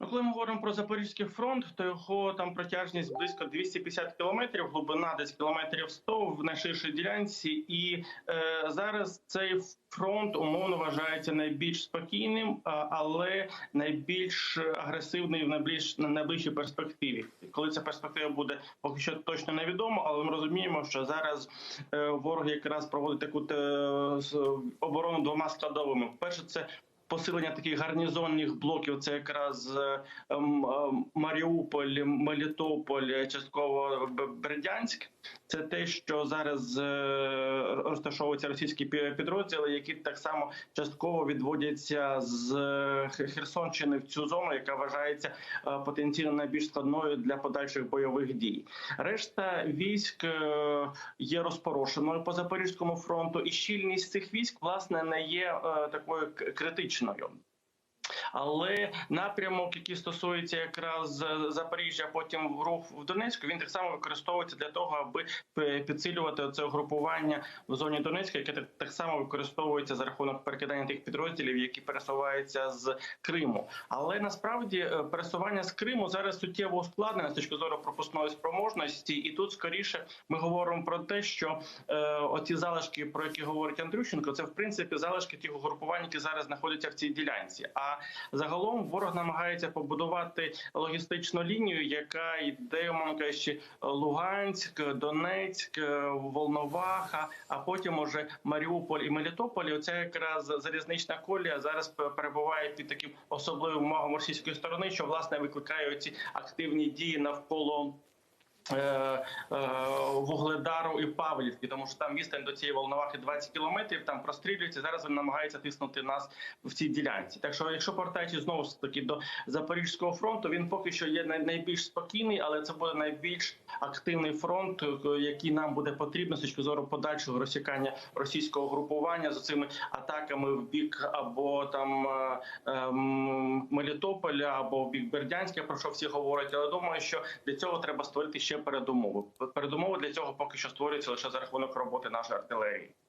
Ну, коли ми говоримо про Запорізький фронт, то його там протяжність близько 250 кілометрів, глибина десь кілометрів 100 в найширшій ділянці. І е, зараз цей фронт умовно вважається найбільш спокійним, але найбільш агресивний в найближчій на найближчій перспективі. Коли ця перспектива буде поки що точно невідомо, але ми розуміємо, що зараз е, ворог якраз проводить таку е, оборону двома складовими. Перше, це посилення таких гарнізонних блоків. Це якраз е, е, Маріуполь, Мелітополь, частково Бердянськ. Це те, що зараз е, розташовуються російські пі- підрозділи, які так само частково відводяться з е, Херсонщини в цю зону, яка вважається е, потенційно найбільш складною для подальших бойових дій. Решта військ е, є розпорошеною по запорізькому фронту, і щільність цих військ власне не є е, такою к- критичною. Але напрямок, який стосується якраз е, Запоріжжя, потім рух в Донецьку, він так само використовується для того, аби підсилювати це угрупування в зоні Донецька, яке так, так само використовується за рахунок перекидання тих підрозділів, які пересуваються з Криму. Але насправді е, пересування з Криму зараз суттєво ускладнене з точки зору пропускної спроможності, і тут скоріше ми говоримо про те, що е, оці залишки, про які говорить Андрющенко, це в принципі залишки тих угрупувань, які зараз знаходяться в цій ділянці. А загалом ворог намагається побудувати логістичну лінію, яка йде, умовно кажучи, Луганськ, Донецьк, Волноваха, а потім уже Маріуполь і Мелітополь. Оця якраз залізнична колія зараз перебуває під таким особливим умовом російської сторони, що власне викликає ці активні дії навколо. Е, е, Вугледару і Павлівки, тому що там відстань до цієї волновахи 20 кілометрів. Там прострілюється. Зараз він намагається тиснути нас в цій ділянці. Так що, якщо повертаючись знову ж таки до Запорізького фронту, він поки що є най- найбільш спокійний, але це буде найбільш активний фронт, е, який нам буде потрібен з точки зору подальшого розсікання російського групування з цими атаками в бік або там ем, Мелітополя, або в бік Бердянська, про що всі говорять. Але думаю, що для цього треба створити ще передумови. Передумови для цього поки що створюються лише за рахунок роботи нашої артилерії.